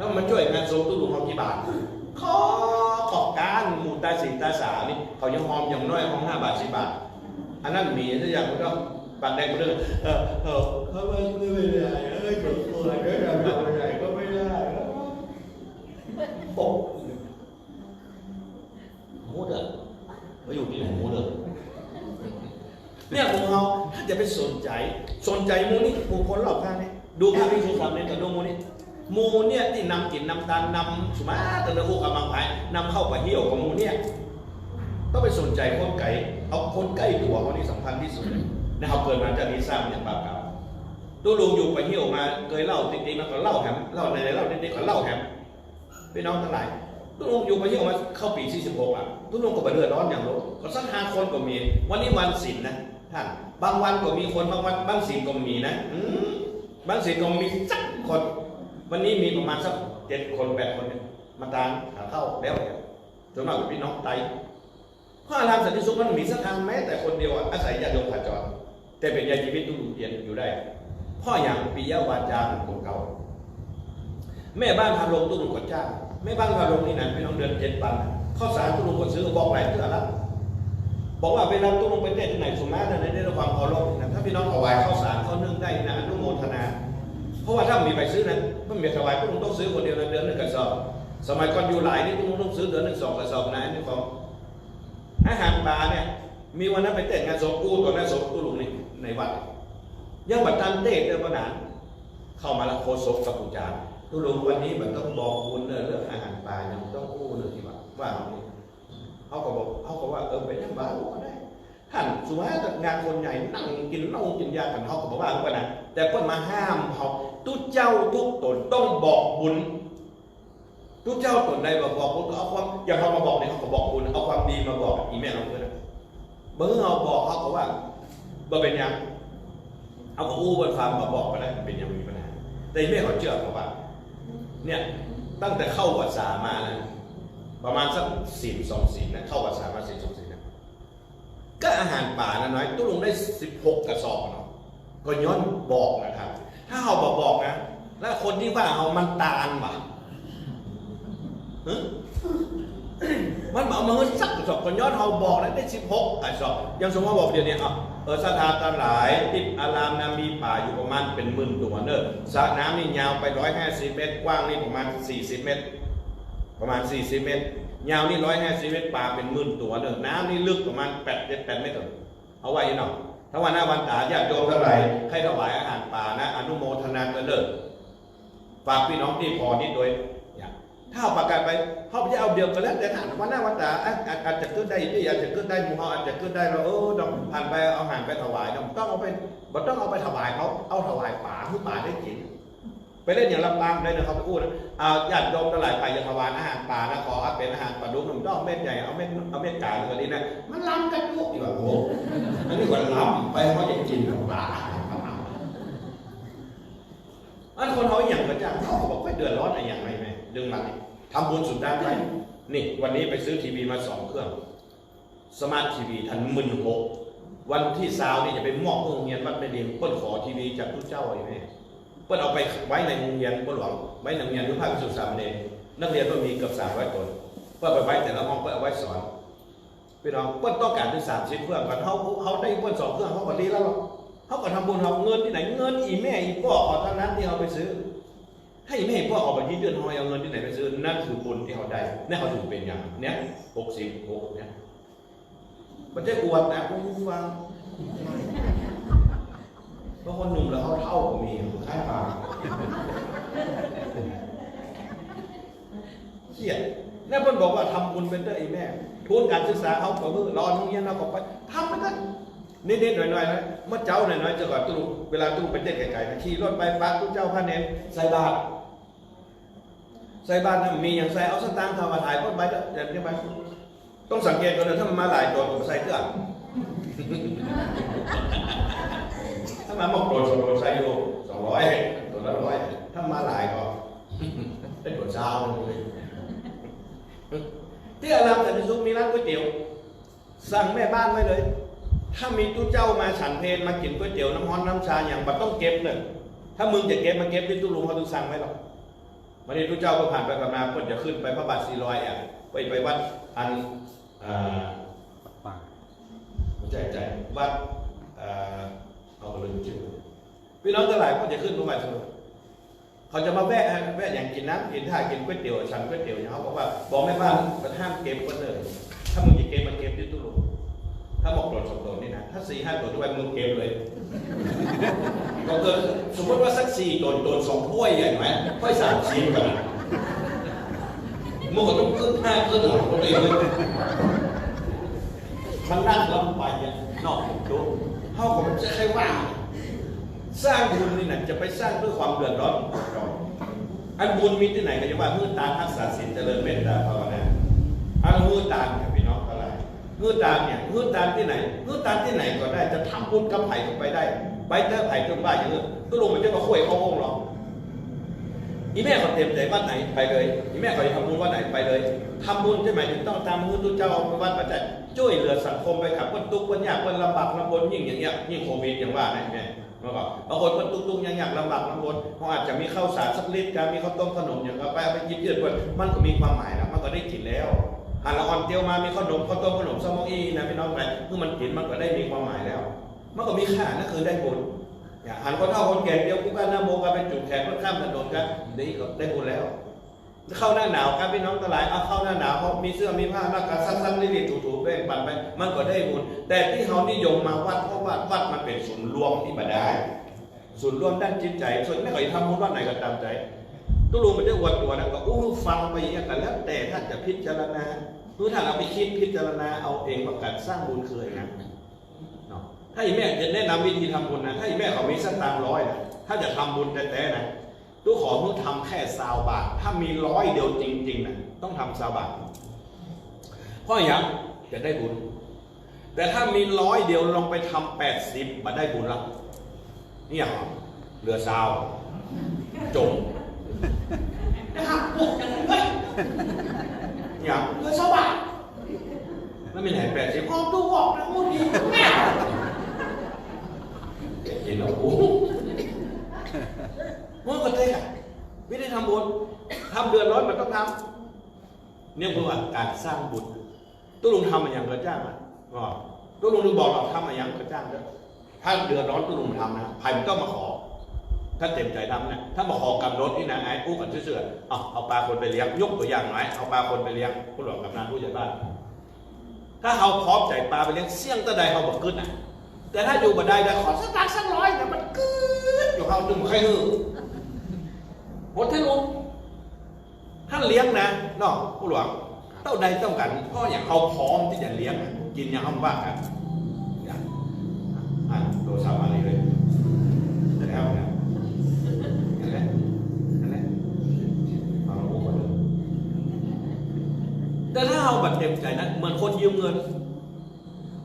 แล้วมันช่วยงานโซตู้ลุงเขากี่บาทขอขอบการหมู่ตาสีตาสานี่เขายังหอมอย่างน้อยหอมห้าบาทสิบบาท อันนั้นมีถ้าอย่างมันก็ปากแดงเลยเออเออเขาไม่ไม่ได้เอ้ยกดตัวก็ทำอะไรก็ไม่ได้โอ้โหเด้อมาอยู่ที่ไหนโหเด้อเนี่ยหมูเขาถ้าจะไปสนใจ สนใจมูนี่หมูคนรอบข้างนี่ดูภาพที่ชูสามเนี่ยกับดูมูนี่ มูเนี่ยที่นำกินนำตาลนำสุมาตะเนหูกำลังภายนำเข้าไปเหี่ยวของมูเนี่ยต้องไปสนใจคนไกลเอาคนใกล้ตัวเขานี่สำคัญที่สุดนะครับเกิดมาจะมีสร้างอย่างบาปกับตู้ลุงอยู่ไปเที่ยวมาเคยเล่าติ๊กๆมาก็เล่าแฮมเล่าในเล่าติ๊กๆก็เล่าแฮมพี่น้องทั้งหลายตู้ลุงอยู่ไปเที่ยวมาเข้าปี 46 อะตู้ลุงก็ไปเดือดร้อนอย่างรถก็สักห้าคนก็มี วันนี้วันศิลนะท่าน บางวันก็มีคน บางวันบางศิลก็มีนะอืมบางศิลก็มีสักคน วันนี้มีประมาณสักเจ็ดคนแปดคนเนี่ยมาตามหาเข้าแล้วเนี่ยส่วนมากเป็นพี่น้องไตพระอารามสันติสุขมันมีสักทางแม้แต่คนเดียวอะอาศัยญาติโยมขาจรแต่เป็นญาติชีวิตทุกเรียนอยู่ได้พ่ออย่างปิยวาจาคนเก่า แม่บ้านพาลงตุ้งกดจ้าแม่บ้านพาลงนี่นะพี่น้องเดือนเจ็ดปันข้าวสารตุ้งกดซื้อบอกหลายเทื่อแล้วบอกว่าเวลาตุ้งไปเต้นที่ไหนสมมาตรในได้รับความเคารพนะถ้าพี่น้องถวายข้าวสารเขานึ่งได้นะอนุโมทนา เพราะว่าถ้ามีไปซื้อนั้นไม่มีถวายตุ้งต้องซื้อคนเดียวนะเดือนหนึ่งกระสอบ สมัยก่อนอยู่หลายนี่ตุ้งต้องซื้อเดือนหนึ่งสองกระสอบนะอันนี่ของอาหารปลาเนี่ยมีวันนั้นไปเต้นงานศพกู้ตอนนั้นศพกู้ลุงนี่ในวัดยังบัดตันเต้เดินประนานเข้ามาละโคศกกับปูจารตุลุงวันนี้มันต้องบอกคุณเรื่องอาหารปลายังต้องกู้เรื่องที่ว่าว่าเอานี่เขาก็บอกเขาก็ว่าเออเป็นยังบ้าก็ได้ท่านสุภาพงานคนใหญ่นั่งกินเหล้ากินยากันเขาก็บอกว่าเขาไปนะ แต่เพิ่นมาห้ามเขาทุกเจ้าทุกตนต้องบอกบุญทุกเจ้าตนใดบอกบอกบุญเอาความอย่างเขามาบอกเนี่ยเขาบอกบุญเอาความดีมาบอกอีแม่เราเพื่อนเมื่อเราบอกเขาก็ว่าบ่เป็นยังเอาก็อู้บนความมาบอกไปแล้วเป็นยังมีปัญหาแต่แม่เขาเชื่อเขาว่า เนี่ยตั้งแต่เข้าวัดสามานะประมาณสักสี่สองสี่นะเข้าวัดสามาสี่สองสี่นะก็อาหารป่านะน้อยตุ้ลงได้สิบหกกระสอบเนาะ ก็ย้อนบอกนะครับ ถ้าเขาบอกบอกนะ แล้วคนที่ว่าเขามันตาลว่ะมันเอามาเงินสักสอบคนย้อนเขาบอกแล้วได้สิบหกกระสอบยังสมมติว่าบอกเดี๋ยวนี้อะเออสถานตาหลาย ติดอารามนามีป่าอยู่ประมาณเป็นหมื่นตัวเนอะสระน้ำนี่ยาวไปร้อยห้าสิบเมตร กว้างนี่ประมาณสี่สิบเมตร ประมาณสี่สิบเมตร ยาวนี่ร้อยห้าสิบเมตรป่าเป็นหมื่นตัวเนอะน้ำนี่ลึกประมาณแปดเจ็ดแปดเมตรเอาไว้เนาะ ถ้าวันหน้าวันตาญาติโยมเท่าไหร่ให้ถวายอาหารป่านะ อนุโมทนากันเด้อฝากพี่น้องที่พอนิดโดยถ้าเอาประกาศไปเขาจะเอาเดียวกันแล้วแต่ฐานวันหน้าวันตาอาจจะจะขึ้นได้ที่อาจจะขึ้นได้มูเขาอาจจะขึ้นได้เราเออต้องผ่านไปเอาอาหารไปถวายต้องต้องเอาไปบ่ต้องเอาไปถวายเขาเอาถวายป่าคือป่าได้กิน ไปเล่นอย่างลำบากเลยนะเขาไปพูดนะเอาญาติโยมทั้งหลายไปย่าถวายอาหารป่านะขอเอาเป็นอาหารปลาดุกหนุ่มต้องเอาเม็ดใหญ่เอาเม็ดเอาเม็ดกลางกว่านี้นะมันล้ำกันยุกดีกว่าโอ้โหอันนี้กว่าล้ำไปเขาจะกินป่าอันคนเขาอย่างกระจ่างเขาบอกว่าเดือดร้อนอะไรอย่างไรไหมเรื่องมันนี่ทำบุญสุดด้านไปนี่ วันนี้ไปซื้อทีวีมาสองเครื่อง สมาร์ททีวีทันหมื่นหกวันที่สาวนี่จะไปมอบโรงเรียนวัดแม่ดินเปิ้ลขอทีวีจากทุกเจ้าไอ้แม่ เปิ้ลเอาไปไว้ในโรงเรียนเปิ้ลหวังไว้ในโรงเรียนทุกภาควิชาสามเณรนักเรียนก็มีเกือบสามร้อยคนเปิ้ลไปไว้แต่ละห้องเปิ้ลเอาไว้สอนพี่น้องเปิ้ลต้องการถึงสามสิบเครื่องก่อนเขาเขาได้เปิ้ลสองเครื่องเขาก็ดีแล้วเขาก็ทำบุญเอาเงินที่ไหนเงินอีแม่อีพ่อเขาเท่านั้นที่เอาไปซื้อให้ไม่เห็นว่าออกไปที่เดือนทอยเอาเงินที่ไหนไปซื้อนั่นคือบุญที่เขาได้นี่เขาถึงเป็นอย่างเนี้ยหกสิบหกเนี่ยมันจะอวดนะคุณฟัง เพราะคนหนุ่มแล้วเขาเท่าก็มีค่ายปากเครียดนี่เพิ่นบอกว่าทำบุญเป็นเด้อไอ้แม่ทุนการศึกษาเขาก็มือรอโรงเรียนเราก็ไปทำไปกันนิดๆหน่อยๆนะเมื่อเจ้าหน่อยๆจะก่อนตู้เวลาตู้ไปเต้นไกลๆนะขี่รถไปปากตู้เจ้าพระเนรใส่บาตรใส่บานนั้นมีอย่างใส่เอาสตางค์ทำมาถ่ายก็ไปแล้วเดี๋ยวนี้ไปต้องสังเกตก่อนนะถ้ามันมาหลายตัวผมใส่เกือบถ้า มาหมกตัวตัวใส่อยู่สองร้อยตัวละร้อยถ้ามาหลายก็เป็นตัวเช้าเลยที่อารามสันติสุขมีร้านก๋วยเตี๋ยว สั่งแม่บ้านไว้เลย ถ้ามีตู้เจ้ามาฉันเพลนมากินก๋วยเตี๋ยวน้ำฮ้อนน้ำชาอย่างบัดต้องเก็บเลยถ้ามึงจะเก็บมาเก็บที่ตู้ลุงเขาต้องสั่งไว้หรอกวันนี้ทุกเจ้าก็ผ่านไปผ่านมาคนจะขึ้นไปพระบาทสีลอยอะไปไปวัดอันอ่าป่าไม่ใช่ใจวัดอ่า เอาลืมชื่อพี่น้องทั้งหลายก็จะขึ้นพระบาทสีลยเขาจะมาแวะแวะอย่างกินน้ำกินท่ากินก๋วยเตี๋ยวฉันก๋วยเตี๋ยวอย่างเขาบอกว่าบอกไม่ว่ามันห้ามเก็บกันเลยถ้ามึงจะเก็บมันเก็บที่ตู้ลงถ้าบอกโดดสองโดดนี่นะถ้าสี่ห้าโดดด้วยมึงเก็บเลยก็เกิดสมมติว่าสักสี่โดนโดนสองถ้วยใหญ่ไหมถ้วยสามชิ้นกันมึงก็ต้องขึ้นห้าขึ้นหลังคนเองเลย มันนั่งลำไปอะนอกผมดูเท่ากับมันจะใครว่า สร้างบุญนี่นะจะไปสร้างเพื่อความเดือดร้อนของเราอันบุญมีที่ไหนก็จะว่ามือตาทักษะศีลเจริญเมตตาภาวนาอันมือตาเนี่ยพี่น้องอะไรมือตาเนี่ยมือตาที่ไหนมือตาที่ไหนก็ได้จะทำบุญกับไผ่ก็ไปได้ ไปเตอไผ่จนบ้าอย่างนี้ก็ลงมันจะมาคุยเขาห้องหรอ อีแม่เขาเต็มใจวัดไหนไปเลยอีแม่เขาจะทำบุญวัดไหนไปเลยทำบุญใช่ไหมถึงต้องตามมือตุเจ้าเอาไปวัดประจัยช่วยเหลือสังคมไปขับคนทุกข์คนยากคนลำบากลำบนยิ่งอย่างเงี้ยยิ่งโควิดอย่างว่านะแม่เมื่อก่อนบางคนคนตุ้งๆยังอยากลำบากลำบนเขาอาจจะมีข้าวสารสักลิตรการมีข้าวต้มขนมอย่างก็ไปเอาไปยิบยืดวันมันก็มีความหมายแล้วมันก็ได้กินแล้วหันละอ่อนเตียวมามีข้าวนมข้าวต้มขนมสมองอีนะพี่น้องไปเมื่อมันกินมันก็ได้มีความหมายแล้ว มันก็มีค่านั่นคือได้บุญ อย่าหันคนเฒ่าคนแก่เดียวกูก็หน้าโมกันไปจุดแขกคนข้ามถนนกันนี่ก็ได้บุญแล้ว เข้าหน้าหนาวครับพี่น้องทั้งหลายเอาเข้าหน้าหนาวเขามีเสื้อมีผ้าหน้ากากซักๆรีบๆถูๆแป้งปั่นไป มันก็ได้บุญแต่ที่เขานิยมมาวัดเพราะว่าวัดมันเป็นศูนย์รวมที่มาได้ศูนย์รวมด้านจิตใจ ส่วนไม่เคยทำบุญวัดไหนก็ตามใจตุลุงมันจะอวดตัวนะก็อู้ฟังไปอย่างนี้นแล้วแต่ท่านจะพิจารณาหรือท่านเอาไปคิดพิจารณาเอาเองว่าการสร้างบุญคืออะไรนะ เนาะถ้าอีแม่จะแนะนำวิธีทำบุญนะถ้าอีแม่เขามีสตางค์ร้อยนะถ้าจะทำบุญแต่ๆนะตู้ขอเพิ่งทำแค่ซาวบาทถ้ามีร้อยเดียวจริงๆนะต้องทำซาวบาทเพราะอย่างจะได้บุญ แต่ถ้ามีร้อยเดียวลองไปทำแปดสิบมาได้บุญละนี่อย่างเหลือซาวจมนะครับบวกกันเลยอย่างเหลือซาวบาทแล้วมีไหนแปดสิบพอตู้บอกนะพูดดีแม่เห็นแล้วโอ้โหมันก็ได้อะไม่ได้ทำบุญทำเดือนร้อนมันต้องทำเนี่ยคือว่าการสร้างบุญตู้ลุงทำมันอย่างกระจ้างอะก็ตู้ลุงถึงบอกเราทำมันอย่างกระจ้างด้วยถ้าเดือดร้อนตู้ลุงทำนะใครมันต้องมาขอ ถ้าเต็มใจทำนะถ้ามาขอกำรถนี่นะไอ้ผู้กันเชื่อๆเอาเอาปลาคนไปเลี้ยงยกตัวอย่างหน่อยเอาปลาคนไปเลี้ยงผู้หลวงกำนันผู้ใหญ่บ้านถ้าเขาพร้อมใจปลาไปเลี้ยงเสี่ยงตะใดเขาบอกขึ้นนะ แต่ถ้าอยู่บ่ได้แต่ขอสักตักสักร้อยแต่มันกึดอยู่เขาดึงใครหือหมดที่ลุงท่านเลี้ยงนะเนาะผู้หลวงเต้าใดต้องกันเพราะอย่างเขาพร้อมที่จะเลี้ยงอะกินอย่างเขาว่ากันอย่างอะโทรศัพท์มาเลยเลยแล้วนะนั่นแหละนั่นแหละฟังรู้หมดเลยแต่ถ้าเราบัดเต็มใจนะเหมือนคนยืมเงิน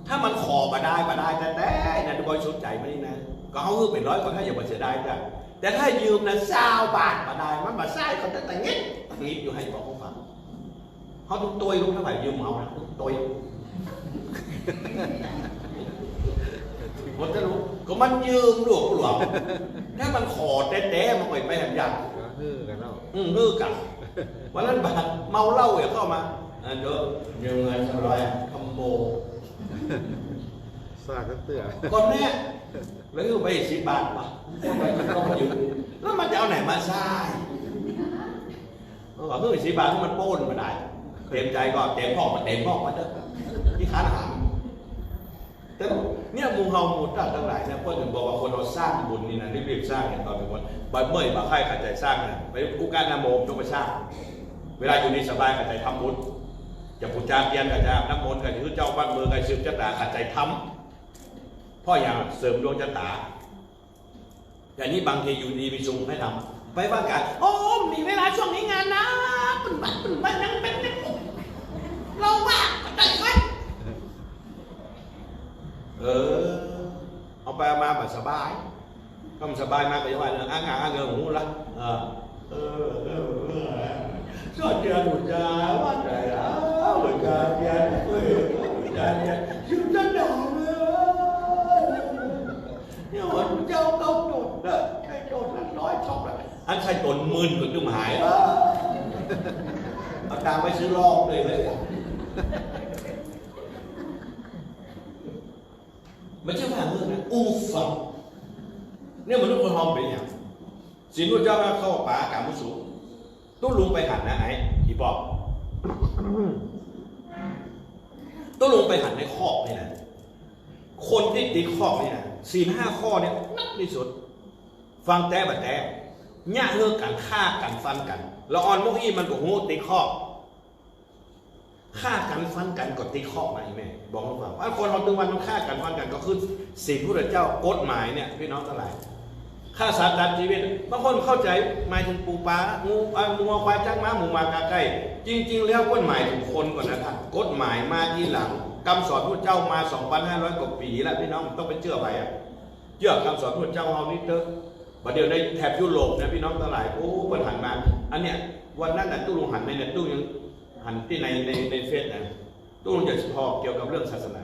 ถ้ามันขอมาได้มาได้ แต่แต่นะบริสุทธิ์ใจไม่ได้นะก็เขาคือเป็นร้อยคนถ้าอย่ามาเสียดายจ้ะแต่ถ้ายืมนะเศร้าบาทมาได้มันมาใส่เขาจะแต่งเงี้ยรีบอยู่ให้บอกเขาฟังเขาทุกตัวรู้เท่าไหร่ยืมเอานะทุกตัวมันจะรู้ก็มันยืมหลวงหลวงถ้ามันขอแต่แต่มันไปไปทำอย่างก็ฮือกันแล้วอืมฮือกันวันนั้นบาทเมาเหล้าอย่าเข้ามาอันเด้อยืมเงินสักร้อยคำโม ซากก็เตื้อก่อนเนี้ยแล้วก็ไปสิบบาทป่ะต้องมาอยู่แล้วมันจะเอาไหนมาใช้เออเพิ่งสิบบาทมันโป้นมาได้เต็มใจก็เต็มพ่อกมาเต็มพ่อกมาเด้อที่ค้านหามแต่เนี่ยหมูเฮาหมูตัดทั้งหลายเนี่ยเพื่อนถึงบอกว่าคนเราสร้างบุญนี่นะรีบๆสร้างเนี่ยตอนเป็นคนบ่เมื่อยบ่ไข้ขัดใจสร้างนะไปอุการนาโมมต้องไปสร้าง เวลาอยู่นี่สบายขัดใจทำบุญจะปูจาเตียนขัดใจอาบน้ำมนต์ขัดใจเจ้าบ้านเมืองขัดสืบชะตาขัดใจทำ พ่ออยางเสริมดวงชะตาอย่างนี้บางทีอยู่ดีมีสุงให้ทำไปว่ากันโอ้มีเวลาช่วงนี้งานนะปึ้นบันปึ้นบันยังเป็นเป็นเราว่าได้ไหมเออ เอาไปมาแบบสบายก็มันสบายมากก็จะว่าเรื่องอ้างงานอ้างเงินหูละเออเออเออเออชอบเจียนหัวใจว่าใจอะหัวใจเจียนเออหัวใจเจียนอ เนี่ยวันเจ้าต้องโดดเด้อใช่โดดละร้อยชอบละอันใช่ตนมื่นก็จุ่มหายเออเอาตามไปซื้อลอกเลยเลยไม่ใช่ว่าเมื่อนะอูฟังเนี่ยมันทุกคนทอมเป็นอย่างสินพระเจ้าเข้าป่ากามุสุต้องลุงไปหันนะไอ้อีปอบต้องลงไปหันในคอกนี่นะ คนที่ติดคอกนี่นะ สี่ห้าข้อเนี่ยนักที่สุด ฟังแต่บัดแต่ย่เลิกกันฆ่ากันฟันกันละออนพวกอี้มันก็โหูติดคอฆ่ากันฟันกันก็ติดคอมาอีแม่บอกให้ฟังว่าคนเราตึงวันต้องฆ่ากันฟันกันก็คือสิ่งพระเจ้ากฎหมายเนี่ยพี่น้องทั้งหลายฆ่าสัตว์ตัดชีวิตบางคนเข้าใจหมายถึงปูปลางูอ่างูควายจ้างม้าหมูหมากาไก่จริง ๆ แล้วกฎหมายถึงคนก่อนนะครับกฎหมายมาที่หลัง คำสอนพระเจ้ามา 2,500 กว่าปีแล้วพี่น้องต้องไปเชื่อไปอะเชื่อคำสอนพระเจ้าเอานี่เถอะประเดี๋ยวในแถบยุโรปนะพี่น้องทั้งหลายโอ้ปัญหามาอันเนี้ยวันนั้นน่ะตู้ลงหันในเนี่ยตู้ยังหันที่ในในในเฟซนะตู้ลงจะพอเกี่ยวกับเรื่องศาสนา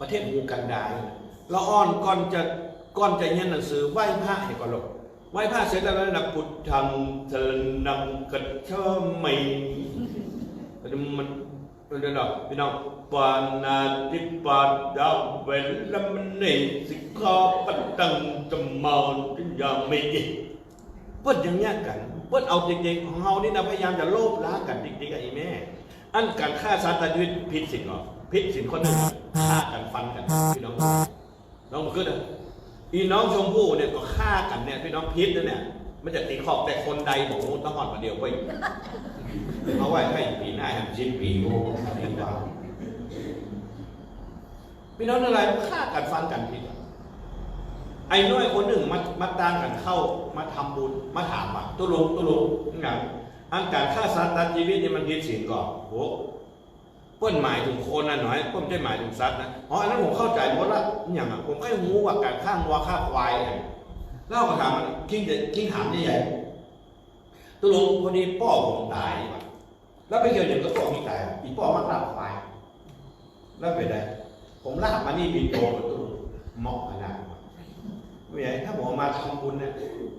ประเทศฮูกันดาเนี่ยละอ่อนก่อนจะก่อนจะเรียนหนังสือไหว้พระให้ก่อนหรอกไหว้พระเสร็จแล้วนะพุทธังสรณังกัจฉามิมัน เดี๋ยวนะพี่น้องปานาติปัดดาเวลมณีสิกาปัตตังจมานติยามิเพิ่นอย่างเงี้ยกันเพิ่นเอาจริงๆของเฮานี่นะพยายามจะโลภล้างกันจริงๆกับไอ้แม่ อันการฆ่าสัตว์ตัดชีวิตผิดศีลเหรอผิดศีลคนหนึ่งฆ่ากันฟันกันพี่น้องน้องมันขึ้นอะอีน้องชมพู่เนี่ยก็ฆ่ากันเนี่ยพี่น้องพิษนั่นเนี่ย มันจะตีขอบแต่คนใดบอกว่าต้องหอดมาเดียวไปเอาไว้ให้ปีหน้าแฮมชิปปีโอ้ดีกว่าพี่น้องอะไรฆ่ากันฟันกันผิดไอ้น้อยคนหนึ่งมามาตามกันเข้ามาทำบุญมาถามอะตุลุงตุลุงอย่างอันการฆ่าสัตว์ตัดชีวิตนี่มันผิดศีลก่อนโอ้เพิ่นหมายถึงคนนะหน่อยเพิ่นไม่ได้หมายถึงสัตว์นะอ๋ออันนั้นผมเข้าใจหมดละอย่างอะผมแค่รู้ว่าการฆ่าวัวฆ่าควายเนี่ย แล้วก็ถามมันคิงจะคิงถามใหญ่ๆตัวลงพอดีพ่อผมตายแล้วไปเกี่ยวอย่างกับพ่อผมตายอีพ่อมาลาบควายแล้วไปได้ผมลาบมานี่บินโตมาตัวเหมาะขนาดไม่ใช่ถ้าผมอมาทำบุญเนี่ย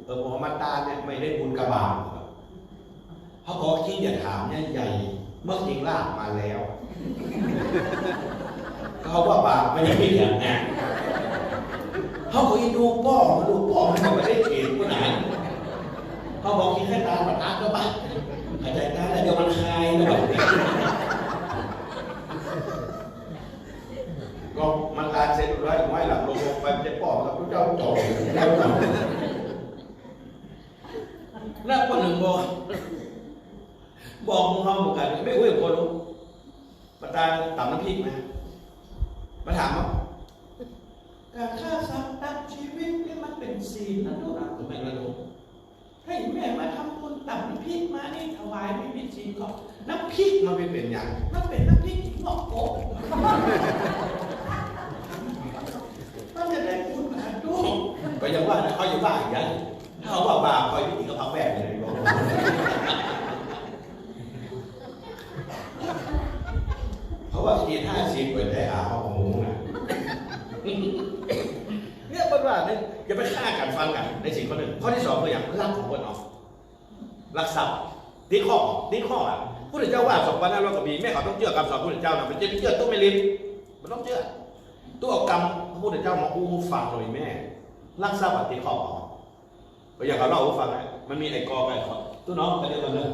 เออผมอมาตาเนี่ยไม่ได้บุญกระบาลครับเขาบอกคิงอย่าถามเนี่ยใหญ่ เมื่อจริงลากมาแล้วเขาว่าบาปไม่ได้ผิดอย่างนั้น เขาก็อีดูป้อมาดูป้อมันไม่ได้เขียนคนไหนเขาบอกกินแค่ตาประทัดก็บ้าหายใจตาแล้วเดี๋ยวมันคลายแล้วแบบก็มันลาเสร็จร้อยไว้หลังลงไปจะป้อกับพระเจ้าต่อแล้วกันแล้วคนหนึ่งบอกบอกมึงทำเหมือนกันไม่อุ้ยคนรู้มาตาต่ำน้ำพริกไหมมาถามว่าการฆ่าสัตว์ ชีวิตนี่มันเป็นศีลนะลูกนะคุณแม่ะลูกให้แม่มาทำบุญตักน้ำพริกมานี่ถวายไม่มีศีก่อนน้ำพริกมันไม่เป็นอย่างมันเป็นน้ำพริกงอกโป๊ะมันจะได้บุญนะลูกก็ยังว่านะเขาอยังว่าอย่างนั้นถ้าเขาว่าบาปคอยวิธีก็พักแวกเลยบอก เพราะว่าทีห้าสิบเปิดได้อาเขาของหมูนะเนี่ยเป็นว่าเนี่ยอย่า ไปฆ่ากันฟันกันในสิ่งข้อหนึ่งข้อที่สองคืออย่างรักของคนออกรักทรัพย์ตีข้อตีข้ออะพระเจ้าว่าสองพันห้าร้อยกว่าปีแม่เขาต้องเชื่อคำสอนพระเจ้านะมันจะไปเชื่อตู้ไม่ลิ้นมันต้องเชื่อตู้เอากรรมพระพุทธเจ้ามาอู้ฟังหน่อยแม่รักทรัพย์ตีข้อออกก็อย่างเขาเล่าให้ฟังนะมันมีไอ้กอไก่ขอตู้น้องไปเดียวกันเลย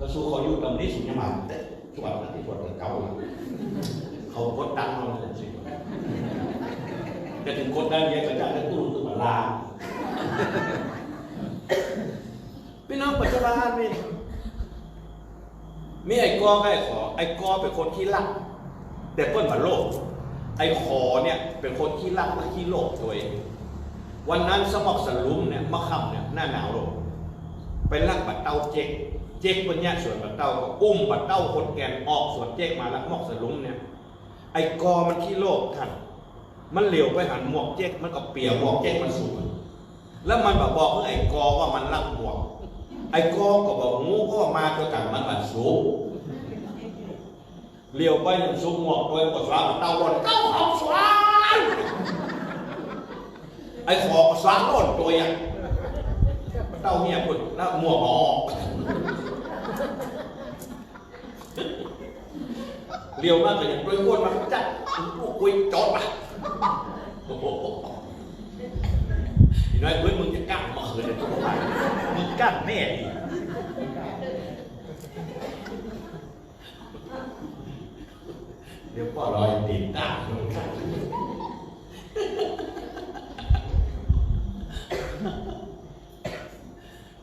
ก็สู้เขาอยู่ตำนี้สุญญามานแต่ทุกวันที่ปวดเก่าเขากดดันเราเลยสิ ถึงกดดันเยอะก็จะได้ตู้ตัวลาพี่น้องปัจจุบันมีมีไอ้กอกับไอ้ขอ ไอ้กอเป็นคนขี้รักแต่เปิ้ลผันโลก ไอ้ขอเนี่ยเป็นคนขี้รักและขี้โลภตัวเองวันนั้นสมอกสลุมเนี่ยมะคำเนี่ยหน้าหนาวลงไปลักบัดเต้าเจ๊กเจ๊กคนเนี้ยส่วนบัดเต้าก็อุ้มบัดเต้าคนแกนออกส่วนเจ๊กมาแล้วหมอกสลุมเนี่ยไอ้กอมันขี้โลภท่าน มันเหลียวไปหันหมวกเจ๊กมันก็เปียกหมวกเจ๊กมันสูงแล้วมันบอกบอกเพื่อไอ้กอว่ามันรักหมวก ไอ้กอก็บอกงูก็มาด้วกันมันบัดสูงเหลียวไปยังสูงหมวกโดยก็สวาบัดเต้าบนเก้าเอาสวานไอ้ขอสวานโน่นตัวอย่างเต้าเมียพุ่นแล้วหมวกออกเรียวมากเลยอย่างด้วยก้นมาจัดลูกคุยจอดปะ โอ้โหน้อยเพื่อนมึงจะกล้ามาเขินเลยทุกคนมึงกล้าแน่ดิเดี๋ยวพ่อรอยตีนตามึงกัน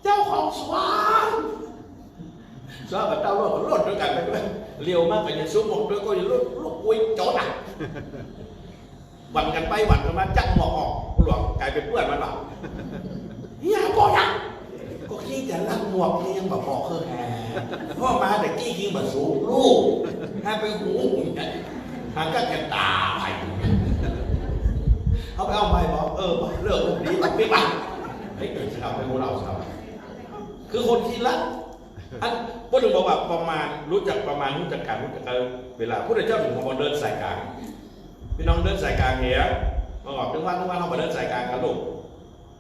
เจ้าของสวนสวนกับเจ้ารถรถด้วยกันไปด้วยเร็วมากเลยยังซุ้มหมดด้วยก็ยังรถลูกคุยจอดอะ หวันกันไปหวันกันมาจักหมอกออกหลวงกลายเป็นเพื่อนมันหรอเฮียบอกยังก็ขี้จะรักหมวกนี่ยังแบบบอกคือแฮพ่อมาแต่กี้กิงแบบสูงลูกให้ไปหูเนี่ยหางก็แกตาไปเอาไปเอาไปบอกเออเลิกแบบนี้ไม่ปังเฮ้เกิดเราไปโมเราเราคือคนที่รักอันพูดถึงบอกว่าประมาณรู้จักประมาณรู้จักการรู้จักการเวลาพระเจ้าถึงของเดินสายกลาง พี่น้องเดินสายกลางเหียมาบอกถึงวันถึงวันเราไปเดินสายกลางกันลูก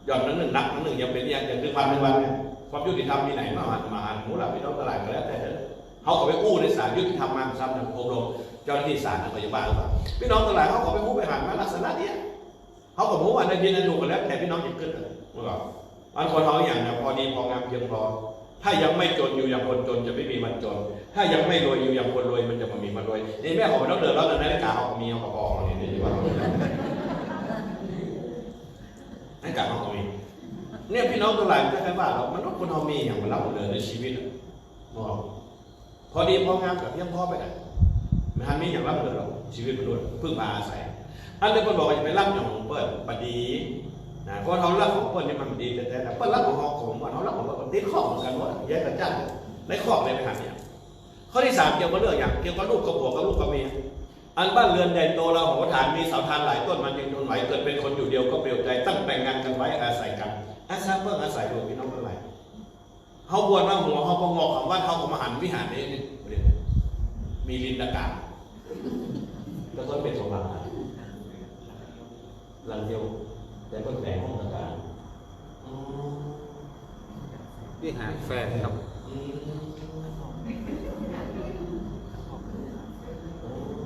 หย่อนนั้นหนึ่งนักนั้นหนึ่งยังเป็นยังยังถึงวันถึงวันเนี่ยความยุติธรรมมีไหนมาหามาหาหมูหลับพี่น้องตลาดก็แล้วแต่เถอะเขาก็ไปกู้ในศาลยุติธรรมมาซ้ำทางอบรมเจ้าหน้าที่ศาลทางพยาบาลหรือเปล่าพี่น้องตลาดเขาก็ไปกู้ไปหันมาลักษณะเนี้ยเขาก็บอกว่าในดินในดูกันแล้วแต่พี่น้องจะขึ้นเลยเมื่อก่อนบางคนเขาอย่างเนี่ยพอดีพองามเพียงพอ ถ้ายังไม่จนอยู่อย่างคนจนจะไม่มีวันจน ถ้ายังไม่รวยอยู่อย่างคนรวยมันจะม่มีมันรวยนี่แม่ของมันต้องเดินแล้วเดินนาฬิกาเขาก็มีเขาก็บอกนี่นี่ว่านาฬิกาเขาก็มีเนี่ยพี่น้องตัวหลายก็แค่ว่าเรามันต้องคนเรามีอย่างมันเราเดินในชีวิตอะบอกพอดีพองามกับเพียงพ่อไปกันมันทำมีอย่างรับเดินเราชีวิตมันด้วยพึ่งพาอาศัยอันนี้คนบอกว่าจะไปรับอย่างของเปิดปดี นะเพราะเขารับของเปิดนี่มันดีแต่แต่เปิดรับของเขาของว่าเขารับของเปิดติดข้อเหมือนกันว่าแยกกันจ้าในข้อเลยไปหาเนี่ยข้อที่สามเกี่ยวกับเรื่องอย่างเกี่ยวกับลูกกับผัวกับลูกกับเมียอันบ้านเรือนใหญ่โตเราหัวฐานมีเสาทานหลายต้นมันยังทนไหวเกิดเป็นคนอยู่เดียวก็เปลี่ยวใจตั้งแต่งงานกันไว้อาศัยกันอาศัยเพื่ออาศัยดูพี่น้องเท่าไหร่เขาบวชมาหัวเขาประงอกของว่าเขาก็มาหันวิหารนี้นี่มีลินดากาแล้วก็เป็นสมบัติหลังเดียว แต่ก็แต่งห้องดากาอ๋อวิหารแฟนครับอืม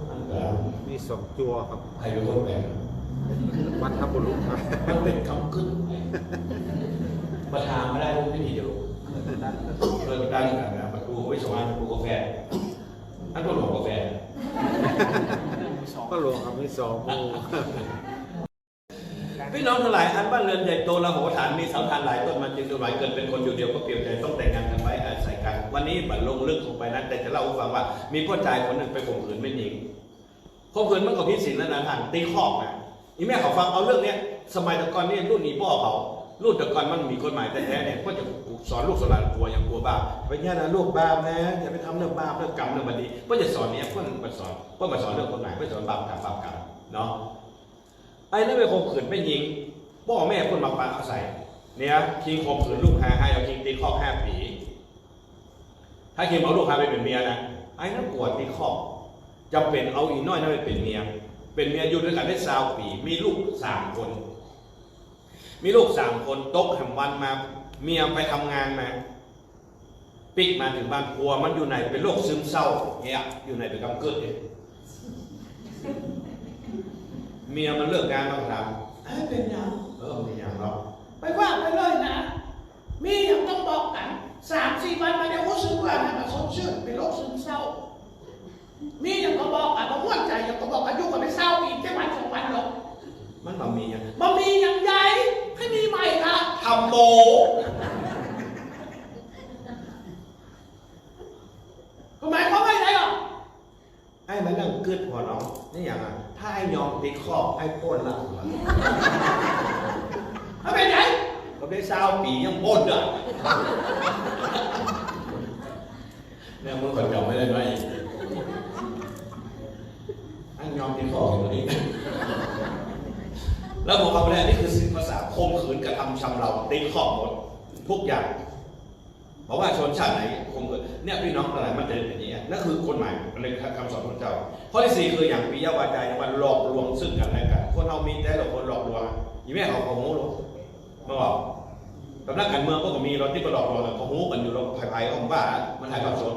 อันเก่ามีสองจัวครับใครเป็นคนแปลงบรรทบุรุษครับมันเป็นคำขึ้นประธานไม่ได้รู้วิธีเดียวเริ่มได้กันนะประตูไว้สองอันประตูกาแฟอันก็หลวงกาแฟก็หลวงครับมีสองหมู พี่น้องทั้งหลายอันบ้านเรือนใหญ่โตระโหฐานมีเสาทานหลายต้นมันจึงถวายเกิดเป็นคนอยู่เดียวก็เปลี่ยวใจต้องแต่งงานกันไว้อาศัยกัน วันนี้บันลงลึกลงไปนั้น แต่จะเล่าให้ฟังว่า มีพ่อชายคนหนึ่งไปข่มขืนไม่หญิงข่มขืนมันก็พิสิทธิ์แล้วนะท่านตีข้อกนะอีแม่เขาฟังเอาเรื่องเนี้ยสมัยต่ก่อนนี่รุ่นนี้พ่อเขารุ่นแต่ก่อนมันมีกฎหมายแต่แท้ๆเนี่ยก็จะสอนลูกสอนหลานกลัวอย่างกลัวบาปไปเนี่ยนะลูกบาปนะอย่าไปทำเรื่องบาปเรื่องกรรมเรื่องบัดนี้ก็จะสอนเนี่ยเพื่อนมาสอนเพื่อนมาสอนเรื่องกฎหมายเพื่สอนบาปกรรมบาปกรรมเนาะ ไอ้นั่นไปข่มขืนไปยิงพ่อแม่คนมาปาอาศัยเนี่ยคิงข่มขืนลูกหาให้เอาคิงตีคอกห้าปี ถ้าคิงเอาลูกหาไปเป็นเมียนะไอ้นั่นปวดตีคอกจำเป็นเอาอีน้อยนั่นไปเป็นเมีย เป็นเมียอยู่ด้วยกันได้สาวปี มีลูกสามคน มีลูกสามคนตกแห่งวันมา เมียไปทำงานมาปิกมาถึงบ้านพัวมันอยู่ไหนเป็นโรคซึมเศร้าเนี่ยอยู่ไหนเป็นกำเกิดเนี่ย เมียมันเลิกงานมาถามเอ้ยเป็นยังเออเป็นยังหรอกไปว่าไปเลยนะ มีอย่างต้องบอกกันสามสี่วันมาเดี๋ยวรู้สึกว่านะมันสดชื่นเป็นโรคซึมเศร้า มีอย่างก็บอกกันว่าม่วนใจอย่างก็บอกอายุกันไปเศร้าอีกแค่วันสองวันหรอกมันมามียังมามีอย่างใหญ่ให้มีใหม่ค่ะทำโมทำไมเขาไม่ได้หรอกไอ้มันนั่งกึดหัวน้องนี่อย่างอะ ถ้าไอ้ยอมตีคอบไอ้โป้นละเขาเป็นไงก็ได้สาวปียังโป้นอะเนี่ยมึงก็จำไม่ได้ไหมไอ้ยอมตีคอบอย่างนี้แล้วบอกเขาไม่ได้นี่คือสิ่งภาษาคมขืนกระทำชำเราตีคอบหมดทุกอย่าง บอกว่าชนชาติไหนคงเกิดเนี่ยพี่น้องอะไรมันจะเป็นอย่างนี้นั่นคือกฎหมายเป็นคำสอนของเจ้า ข้อที่สี่คืออย่างปิยวาจาอย่างวันหลอกลวงซึ่งกันและกันคนเรามีแต่ละคนหลอกลวงยี่แม่เขาของมูลมาบอกสำนักการเมืองก็มีรถที่ประหลอกเราเขาหูกันอยู่เราภายๆของบ้ามันหายความสด